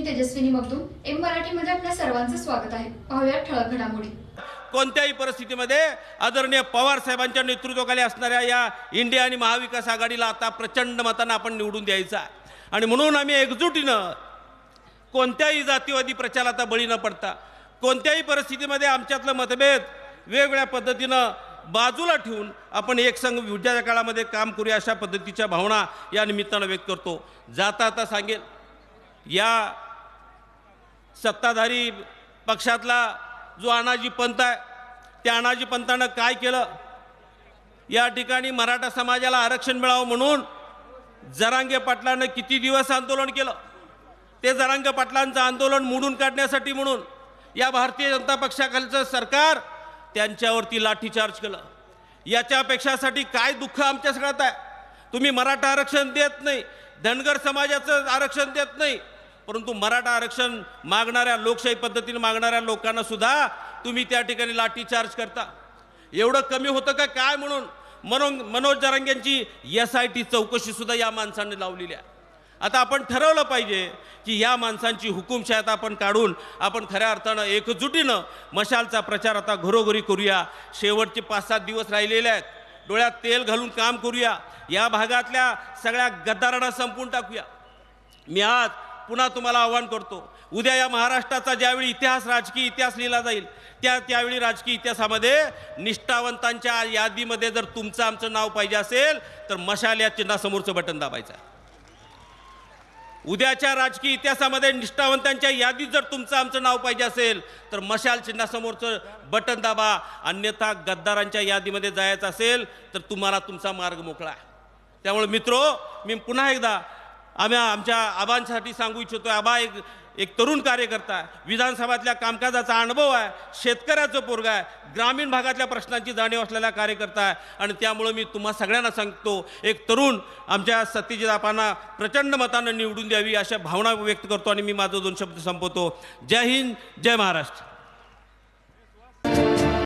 मी Tejaswini Magdum M मराठीमध्ये आपल्या सर्वांचं स्वागत आहे. पाहूया ठळक घडामोडी. कोणत्याही परिस्थितीमध्ये आदरणीय पवार साहेबांच्या नेतृत्वाखाली असणाऱ्या या इंडिया आणि महाविकास आघाडीला आता प्रचंड मतांना आपण निवडून द्यायचा आहे. आणि म्हणून आम्ही एकजुटीनं कोणत्याही जातीवादी प्रचाराचा बळी न पडता कोणत्याही परिस्थितीमध्ये आमच्यातलं मतभेद वेगवेगळ्या पद्धतीनं बाजूला ठेवून आपण एकसंघ युद्धाच्या काळामध्ये काम करूया अशा पद्धतीच्या भावना या निमित्तानं व्यक्त करतो. जाता आता सांगेल या सत्ताधारी पक्षातला जो अनाजी पंत आहे त्या अनाजी पंतानं काय केलं? या ठिकाणी मराठा समाजाला आरक्षण मिळावं म्हणून जरांगे पाटलानं किती दिवस आंदोलन केलं? ते जरांगे पाटलांचं आंदोलन मोडून काढण्यासाठी म्हणून या भारतीय जनता पक्षाखालचं सरकार त्यांच्यावरती लाठीचार्ज केलं. याच्यापेक्षासाठी काय दुःख आमच्या सगळ्यात आहे? तुम्ही मराठा आरक्षण देत नाही धनगर समाजाचं आरक्षण देत नाही परंतु मराठा आरक्षण मागणाऱ्या लोकशाही पद्धतीने मागणाऱ्या लोकांना सुद्धा तुम्ही त्या ठिकाणी लाठीचार्ज करता. एवढं कमी होतं का? काय म्हणून? मनोज मनोज जरांगेंची एस आय टी चौकशीसुद्धा या माणसाने लावलेली आहे. आता आपण ठरवलं पाहिजे की या माणसांची हुकुमशाही आता आपण काढून आपण खऱ्या अर्थानं एकजुटीनं मशालचा प्रचार आता घरोघरी करूया. शेवटचे पाच सात दिवस राहिलेले आहेत. डोळ्यात तेल घालून काम करूया. या भागातल्या सगळ्या गद्दारांना संपून टाकूया. मी आज पुन्हा तुम्हाला आव्हान करतो. उद्या या महाराष्ट्राचा ज्यावेळी इतिहास राजकीय इतिहास लिहिला जाईल त्या त्यावेळी राजकीय इतिहासामध्ये निष्ठावंतांच्या यादीमध्ये जर तुमचं आमचं नाव पाहिजे असेल तर मशाल या चिन्हासमोरचं बटन दाबायचं उद्याच्या राजकीय इतिहासामध्ये निष्ठावंतांच्या यादीत जर तुमचं आमचं नाव पाहिजे असेल तर मशाल चिन्हासमोरचं बटन दाबा. अन्यथा गद्दारांच्या यादीमध्ये जायचं असेल तर तुम्हाला तुमचा मार्ग मोकळा आहे. त्यामुळे मित्रो मी पुन्हा एकदा आम्ही आमच्या आबांसाठी सांगू इच्छितो आबा एक एक तरुण कार्यकर्ता आहे. विधानसभातल्या कामकाजाचा अनुभव आहे शेतकऱ्याचं पोरग आहे ग्रामीण भागातल्या प्रश्नांची जाणीव असलेला कार्यकर्ता आहे. आणि त्यामुळं मी तुम्हा सगळ्यांना सांगतो एक तरुण आमच्या सत्यजित आपांना प्रचंड मतानं निवडून द्यावी अशा भावना व्यक्त करतो आणि मी माझं दोन शब्द संपवतो. जय हिंद जय महाराष्ट्र.